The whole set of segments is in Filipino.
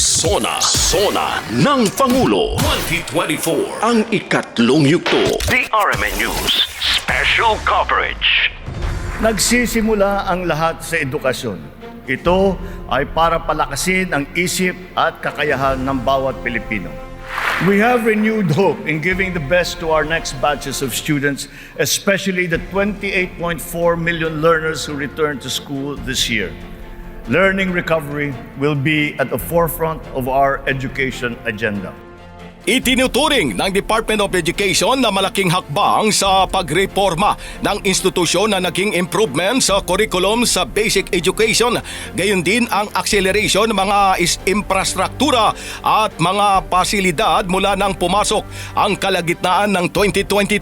Sona, Sona ng Pangulo. 2024. Ang ikatlong yugto. The RMN News Special Coverage. Nagsisimula ang lahat sa edukasyon. Ito ay para palakasin ang isip at kakayahan ng bawat Pilipino. We have renewed hope in giving the best to our next batches of students, especially the 28.4 million learners who return to school this year. Learning recovery will be at the forefront of our education agenda. Itinuturing ng Department of Education na malaking hakbang sa pagreforma ng institusyon na naging improvement sa curriculum sa basic education. Gayon din ang acceleration ng mga infrastruktura at mga pasilidad mula nang pumasok ang kalagitnaan ng 2022.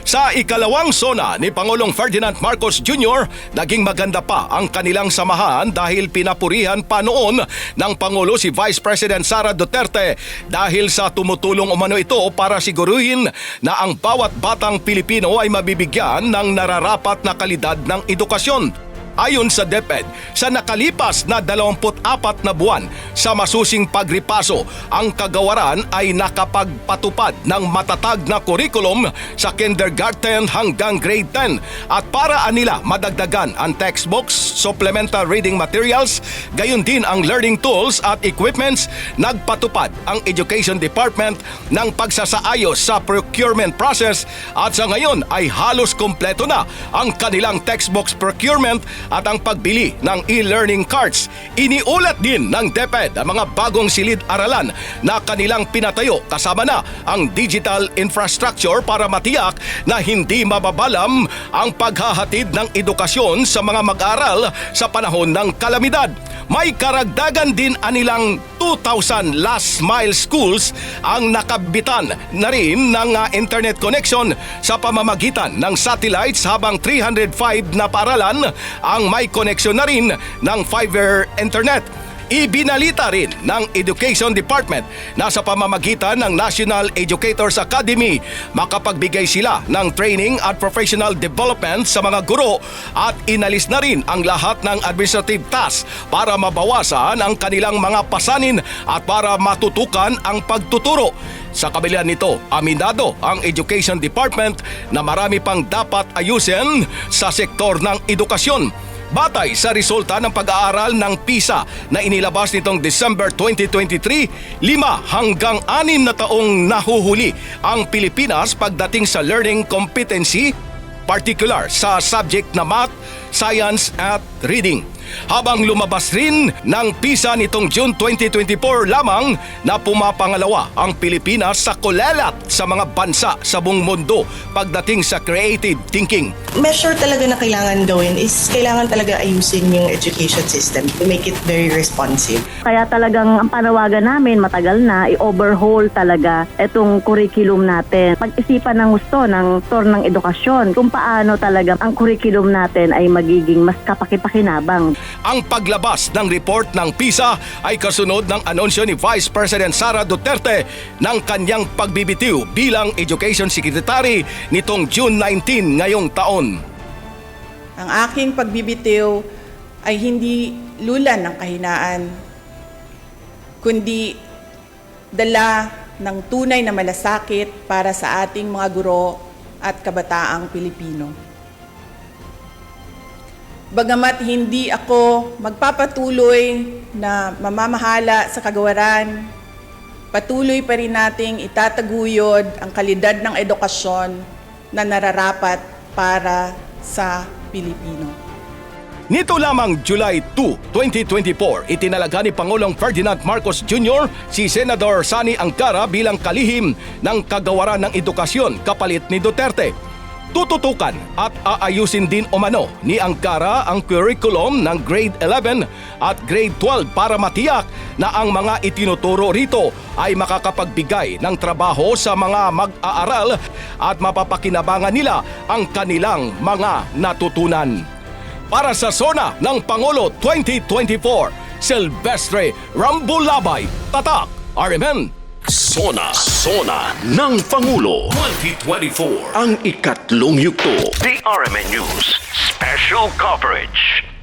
Sa ikalawang sona ni Pangulong Ferdinand Marcos Jr., naging maganda pa ang kanilang samahan dahil pinapurihan pa noon ng Pangulo si Vice President Sara Duterte dahil sa tumutulong umano ito para siguruhin na ang bawat batang Pilipino ay mabibigyan ng nararapat na kalidad ng edukasyon. Ayon sa DepEd, sa nakalipas na 24 na buwan sa masusing pagripaso, ang kagawaran ay nakapagpatupad ng matatag na curriculum sa kindergarten hanggang grade 10 at para nila madagdagan ang textbooks, supplemental reading materials, gayon din ang learning tools at equipments, nagpatupad ang Education Department ng pagsasaayos sa procurement process. At sa ngayon ay halos kompleto na ang kanilang textbooks procurement at ang pagbili ng e-learning cards. Iniulat din ng DepEd ang mga bagong silid-aralan na kanilang pinatayo kasama na ang digital infrastructure para matiyak na hindi mababalam ang paghahatid ng edukasyon sa mga mag-aaral sa panahon ng kalamidad. May karagdagan din anilang 2,000 last mile schools ang nakabitan na rin ng uh, internet connection sa pamamagitan ng satellites habang 305 na paaralan ang may connection na rin ng fiber internet. Ibinalita rin ng Education Department na sa pamamagitan ng National Educators Academy makapagbigay sila ng training at professional development sa mga guro at inalis na rin ang lahat ng administrative tasks para mabawasan ang kanilang mga pasanin at para matutukan ang pagtuturo. Sa kabila nito, aminado ang Education Department na marami pang dapat ayusin sa sektor ng edukasyon. Batay sa resulta ng pag-aaral ng PISA na inilabas nitong December 2023, lima hanggang anim na taong nahuhuli ang Pilipinas pagdating sa learning competency, particular sa subject na math, science at reading. Habang lumabas rin ng PISA nitong June 2024 lamang na pumapangalawa ang Pilipinas sa kulelat sa mga bansa sa buong mundo pagdating sa creative thinking. measure talaga na kailangan gawin is kailangan talaga ayusin yung education system to make it very responsive. Kaya talagang ang panawagan namin matagal na i-overhaul talaga itong curriculum natin. Pag-isipan ng gusto ng tor ng edukasyon kung paano talaga ang curriculum natin ay magiging mas kapakipakinabang. Ang paglabas ng report ng PISA ay kasunod ng anunsyo ni Vice President Sara Duterte ng kanyang pagbibitiw bilang Education Secretary nitong June 19 ngayong taon. Ang aking pagbibitiw ay hindi lulan ng kahinaan, kundi dala ng tunay na malasakit para sa ating mga guro at kabataang Pilipino. Bagamat hindi ako magpapatuloy na mamamahala sa kagawaran, patuloy pa rin nating itataguyod ang kalidad ng edukasyon na nararapat para sa Pilipino. Nito lamang July 2, 2024, itinalaga ni Pangulong Ferdinand Marcos Jr. si Senador Sani Angcara bilang kalihim ng kagawaran ng edukasyon kapalit ni Duterte. Tututukan at aayusin din umano ni Angcara ang curriculum ng grade 11 at grade 12 para matiyak na ang mga itinuturo rito ay makakapagbigay ng trabaho sa mga mag-aaral at mapapakinabangan nila ang kanilang mga natutunan. Para sa Sona ng Pangulo 2024, Silvestre Rambulabay, Tatak, RMN. Sona, Sona ng Pangulo. 2024. Ang ikatlong yugto. The RMN News Special Coverage.